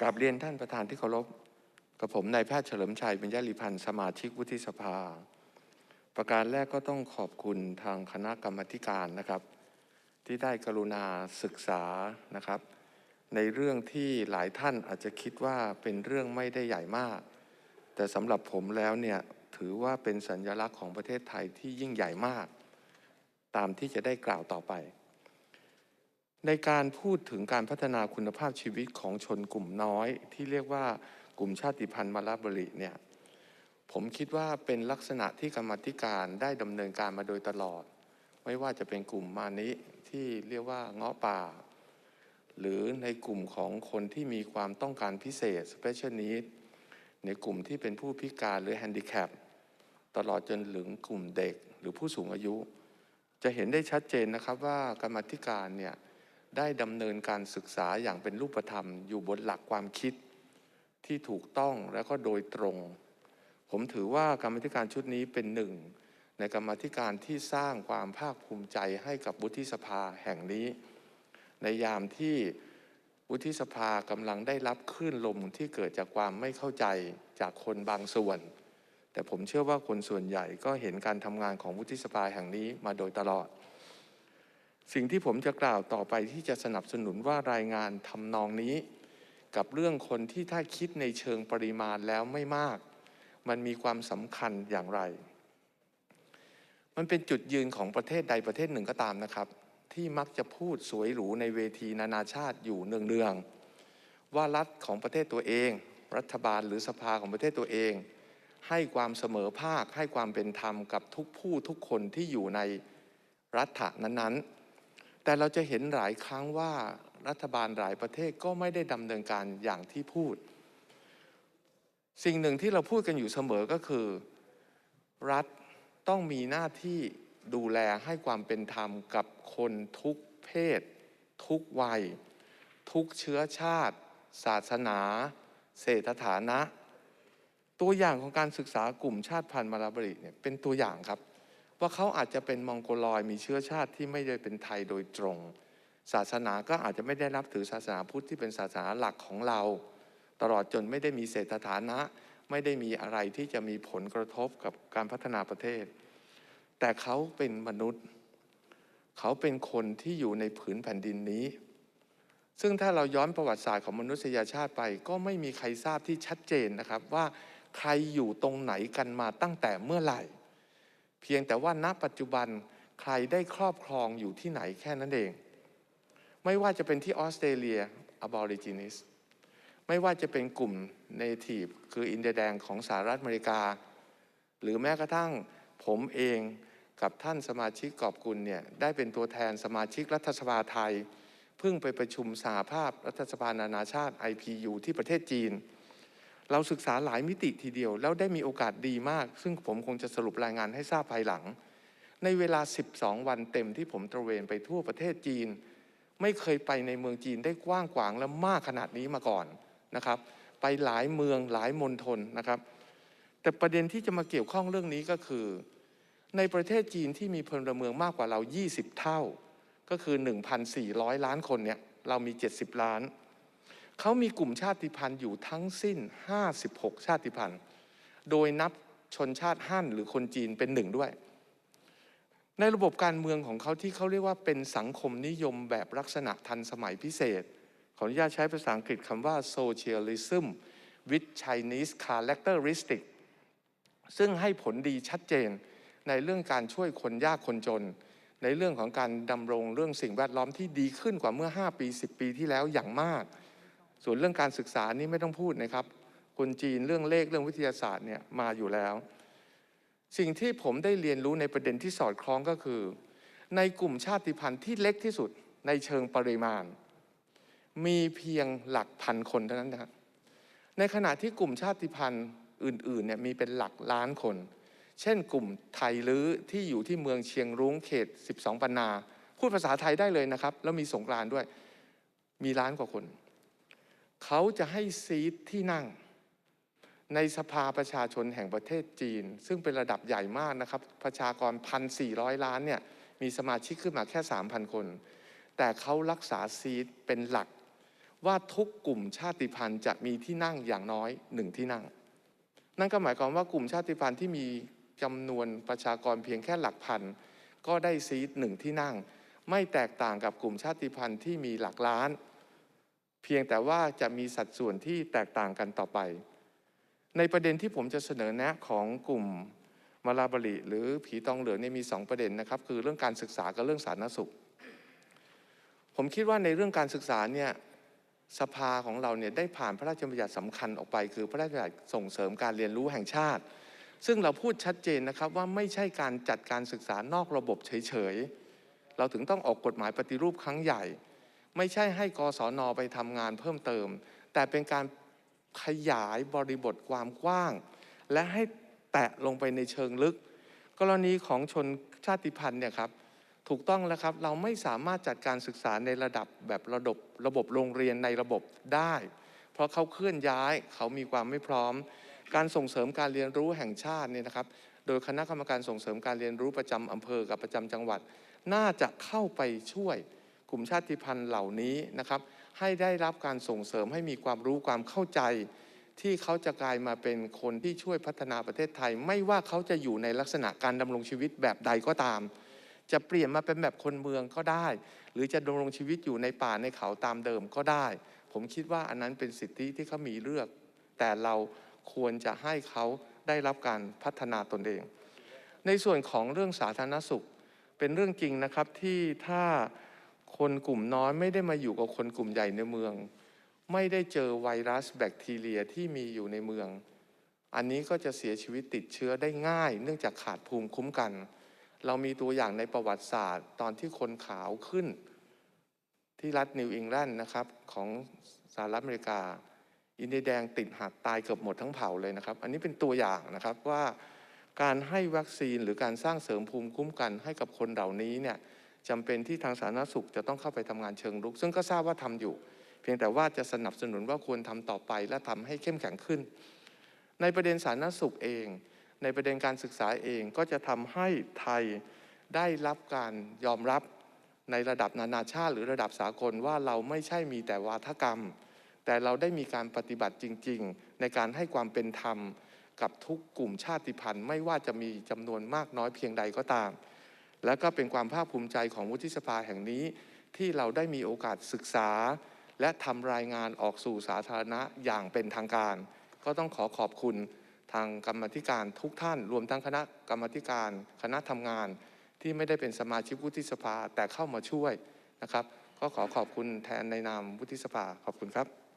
กราบเรียนท่านประธานที่เคารพกับผมนายแพทย์เฉลิมชัยเป็นยาลีพันธ์สมาชิกวุฒิสภา ประการแรกก็ต้องขอบคุณทางคณะกรรมการนะครับ ที่ได้กรุณาศึกษานะครับ ในเรื่องที่หลายท่านอาจจะคิดว่าเป็นเรื่องไม่ได้ใหญ่มาก แต่สำหรับผมแล้วเนี่ยถือว่าเป็นสัญลักษณ์ของประเทศไทยที่ยิ่งใหญ่มาก ตามที่จะได้กล่าวต่อไป ในการพูดถึงการพัฒนาคุณภาพชีวิตของชนกลุ่มน้อย ที่เรียกว่ากลุ่มชาติพันธุ์มาลาบริเนี่ยผมคิดว่าเป็นลักษณะที่กรรมธิการได้ดำเนินการมาโดยตลอด ไม่ว่าจะเป็นกลุ่มมานิที่เรียกว่าเงาะป่า หรือในกลุ่มของคนที่มีความต้องการพิเศษ special need ในกลุ่มที่เป็นผู้พิการหรือ handicap ตลอดจนถึงกลุ่มเด็กหรือผู้สูงอายุ จะเห็นได้ชัดเจนนะครับว่ากรรมธิการเนี่ย ได้ดำเนินการศึกษาอย่างเป็นรูปธรรม อยู่บนหลักความคิดที่ถูกต้องและก็โดยตรง ผมถือว่ากรรมธิการชุดนี้เป็นหนึ่ง ในกรรมธิการที่สร้างความภาคภูมิใจให้กับวุฒิสภาแห่งนี้ ในยามที่วุฒิสภากำลังได้รับคลื่นลมที่เกิดจากความไม่เข้าใจจากคนบางส่วน แต่ผมเชื่อว่าคนส่วนใหญ่ก็เห็นการทำงานของวุฒิสภาแห่งนี้มาโดยตลอด สิ่งที่ผมจะกล่าวต่อไปที่จะสนับสนุนว่ารายงานทำนองนี้ กับเรื่องคนที่ถ้าคิดในเชิงปริมาณแล้วไม่มาก มันมีความสำคัญอย่างไร มันเป็นจุดยืนของประเทศใดประเทศหนึ่งก็ตามนะครับ ที่มักจะพูดสวยหรูในเวทีนานาชาติอยู่เนืองๆว่ารัฐของประเทศตัวเอง รัฐบาลหรือสภาของประเทศตัวเอง ให้ความเสมอภาคให้ความเป็นธรรมกับทุกผู้ทุกคนที่อยู่ในรัฐะนั้นๆ แต่เราจะเห็นหลายครั้งว่ารัฐบาลหลายประเทศก็ไม่ได้ดำเนินการอย่างที่พูด สิ่งหนึ่งที่เราพูดกันอยู่เสมอก็คือ รัฐต้องมีหน้าที่ดูแลให้ความเป็นธรรมกับคนทุกเพศ ทุกวัย ทุกเชื้อชาติ ศาสนา เศรษฐฐานะ ตัวอย่างของการศึกษากลุ่มชาติพันธุ์มาลาบริเนี่ยเป็นตัวอย่างครับ ว่าเขาอาจจะเป็นมองโกลอยมีเชื้อชาติที่ไม่ได้เป็นไทยโดยตรง ศาสนาก็อาจจะไม่ได้รับถือศาสนาพุทธที่เป็นศาสนาหลักของเรา ตลอดจนไม่ได้มีเศรษฐฐานะ ไม่ได้มีอะไรที่จะมีผลกระทบกับการพัฒนาประเทศ แต่เขาเป็นมนุษย์ เขาเป็นคนที่อยู่ในผืนแผ่นดินนี้ ซึ่งถ้าเราย้อนประวัติศาสตร์ของมนุษยชาติไป ก็ไม่มีใครทราบที่ชัดเจนนะครับว่าใครอยู่ตรงไหนกันมาตั้งแต่เมื่อไหร่ เพียงแต่ว่าณปัจจุบันใครได้ครอบครองอยู่ที่ไหนแค่นั้นเอง ไม่ว่าจะเป็นที่ออสเตรเลีย Aborigines ไม่ว่าจะเป็นกลุ่ม Native คืออินเดียแดงของสหรัฐอเมริกา หรือแม้กระทั่งผมเองกับท่านสมาชิกกอบกุลเนี่ยได้เป็นตัวแทนสมาชิกรัฐสภาไทย เพิ่งไปประชุมสหภาพรัฐสภานานาชาติ IPU ที่ประเทศจีน เราศึกษาหลายมิติทีเดียว แล้วได้มีโอกาสดีมาก ซึ่งผมคงจะสรุปรายงานให้ทราบภายหลัง ในเวลา 12 วันเต็มที่ผมตระเวนไปทั่วประเทศจีน ไม่เคยไปในเมืองจีนได้กว้างขวางและมากขนาดนี้มาก่อนนะครับ ไปหลายเมืองหลายมณฑลนะครับ แต่ประเด็นที่จะมาเกี่ยวข้องเรื่องนี้ก็คือ ในประเทศจีนที่มีพลเมืองมากกว่าเรา 20 เท่า ก็คือ 1,400 ล้านคนเนี่ยเรามี 70 ล้าน เขามีกลุ่มชาติพันธุ์อยู่ทั้งสิ้น 56 ชาติพันธุ์ โดยนับชนชาติฮั่นหรือคนจีนเป็นหนึ่งด้วย ในระบบการเมืองของเขาที่เขาเรียกว่าเป็นสังคมนิยมแบบลักษณะทันสมัยพิเศษ ขออนุญาตใช้ภาษาอังกฤษคำว่า socialism with Chinese characteristic ซึ่งให้ผลดีชัดเจนในเรื่องการช่วยคนยากคนจน ในเรื่องของการดำรงเรื่องสิ่งแวดล้อมที่ดีขึ้นกว่าเมื่อ 5 ปี 10 ปีที่แล้วอย่างมาก ส่วนเรื่องการศึกษานี่ไม่ต้องพูดนะครับ คนจีนเรื่องเลขเรื่องวิทยาศาสตร์เนี่ยมาอยู่แล้ว สิ่งที่ผมได้เรียนรู้ในประเด็นที่สอดคล้องก็คือ ในกลุ่มชาติพันธุ์ที่เล็กที่สุดในเชิงปริมาณ มีเพียงหลักพันคนเท่านั้นนะครับในขณะที่กลุ่มชาติพันธุ์อื่นๆเนี่ยมีเป็นหลักล้านคน เช่นกลุ่มไทยลื้อที่อยู่ที่เมืองเชียงรุ้งเขต 12ปันนา พูดภาษาไทยได้เลยนะครับ แล้วมีสงกรานด้วย มีล้านกว่าคน เขาจะให้ซีทที่นั่ง ในสภาประชาชนแห่งประเทศจีน ซึ่งเป็นระดับใหญ่มากนะครับ ประชากร 1,400 ล้านเนี่ยมีสมาชิกขึ้นมาแค่ 3,000 คน แต่เขารักษาซีทเป็นหลัก ว่าทุกกลุ่มชาติพันธุ์จะมีที่นั่งอย่างน้อยหนึ่งที่นั่ง นั่นก็หมายความว่ากลุ่มชาติพันธุ์ที่มีจำนวนประชากรเพียงแค่หลักพันก็ได้ซีทหนึ่งที่นั่ง ไม่แตกต่างกับกลุ่มชาติพันธุ์ที่มีหลักล้าน พียงแต่ว่าจะมีสัดส่วนที่แตกต่างกันต่อไป ในประเด็นที่ผมจะเสนอแนะของกลุ่มมาลาบริหรือผีตองเหลืองเนี่ยมีสองประเด็นนะครับ คือเรื่องการศึกษากับเรื่องสาธารณสุข ผมคิดว่าในเรื่องการศึกษาเนี่ยสภาของเราเนี่ยได้ผ่านพระราชบัญญัติสำคัญออกไป คือพระราชบัญญัติส่งเสริมการเรียนรู้แห่งชาติ ซึ่งเราพูดชัดเจนนะครับว่าไม่ใช่การจัดการศึกษานอกระบบเฉยๆเราถึงต้องออกกฎหมายปฏิรูปครั้งใหญ่ ไม่ใช่ให้กศนไปทำงานเพิ่มเติม แต่เป็นการขยายบริบทความกว้าง และให้แตะลงไปในเชิงลึก กรณีของชนชาติพันธุ์เนี่ยครับถูกต้องแล้วครับเราไม่สามารถจัดการศึกษาในระดับแบบระบบระบบโรงเรียนในระบบได้ เพราะเขาเคลื่อนย้ายเขามีความไม่พร้อม การส่งเสริมการเรียนรู้แห่งชาติเนี่ยนะครับ โดยคณะกรรมการส่งเสริมการเรียนรู้ประจำอำเภอกับประจำจังหวัด น่าจะเข้าไปช่วย กลุ่มชาติพันธุ์เหล่านี้นะครับ ให้ได้รับการส่งเสริมให้มีความรู้ความเข้าใจ ที่เขาจะกลายมาเป็นคนที่ช่วยพัฒนาประเทศไทย ไม่ว่าเขาจะอยู่ในลักษณะการดำรงชีวิตแบบใดก็ตาม จะเปลี่ยนมาเป็นแบบคนเมืองก็ได้ หรือจะดำรงชีวิตอยู่ในป่าในเขาตามเดิมก็ได้ ผมคิดว่าอันนั้นเป็นสิทธิที่เขามีเลือก แต่เราควรจะให้เขาได้รับการพัฒนาตนเอง ในส่วนของเรื่องสาธารณสุข เป็นเรื่องจริงนะครับที่ถ้า คนกลุ่มน้อยไม่ได้มาอยู่กับคนกลุ่มใหญ่ในเมือง ไม่ได้เจอไวรัสแบคทีเรียที่มีอยู่ในเมือง อันนี้ก็จะเสียชีวิตติดเชื้อได้ง่าย เนื่องจากขาดภูมิคุ้มกัน เรามีตัวอย่างในประวัติศาสตร์ ตอนที่คนขาวขึ้น ที่รัฐนิวอิงแลนด์นะครับของสหรัฐอเมริกา อินเดียแดงติดหักตายเกือบหมดทั้งเผ่าเลยนะครับ อันนี้เป็นตัวอย่างนะครับว่าการให้วัคซีนหรือการสร้างเสริมภูมิคุ้มกันให้กับคนเหล่านี้เนี่ย จำเป็นที่ทางสาธารณสุขจะต้องเข้าไปทำงานเชิงรุก ซึ่งก็ทราบว่าทำอยู่ เพียงแต่ว่าจะสนับสนุนว่าควรทำต่อไปและทำให้เข้มแข็งขึ้น ในประเด็นสาธารณสุขเอง ในประเด็นการศึกษาเองก็จะทำให้ไทยได้รับการยอมรับในระดับนานาชาติ หรือระดับสากลว่าเราไม่ใช่มีแต่วาทกรรม แต่เราได้มีการปฏิบัติจริง ๆ ในการให้ความเป็นธรรมกับทุกกลุ่มชาติพันธุ์ ไม่ว่าจะมีจำนวนมากน้อยเพียงใดก็ตาม และก็เป็นความภาคภูมิใจของวุฒิสภาแห่งนี้ ที่เราได้มีโอกาสศึกษา และทำรายงานออกสู่สาธารณะอย่างเป็นทางการ ก็ต้องขอขอบคุณทางกรรมธิการทุกท่าน รวมทั้งคณะกรรมธิการ คณะทำงาน ที่ไม่ได้เป็นสมาชิกวุฒิสภาแต่เข้ามาช่วยนะครับ ก็ขอขอบคุณแทนในนามวุฒิสภาขอบคุณครับ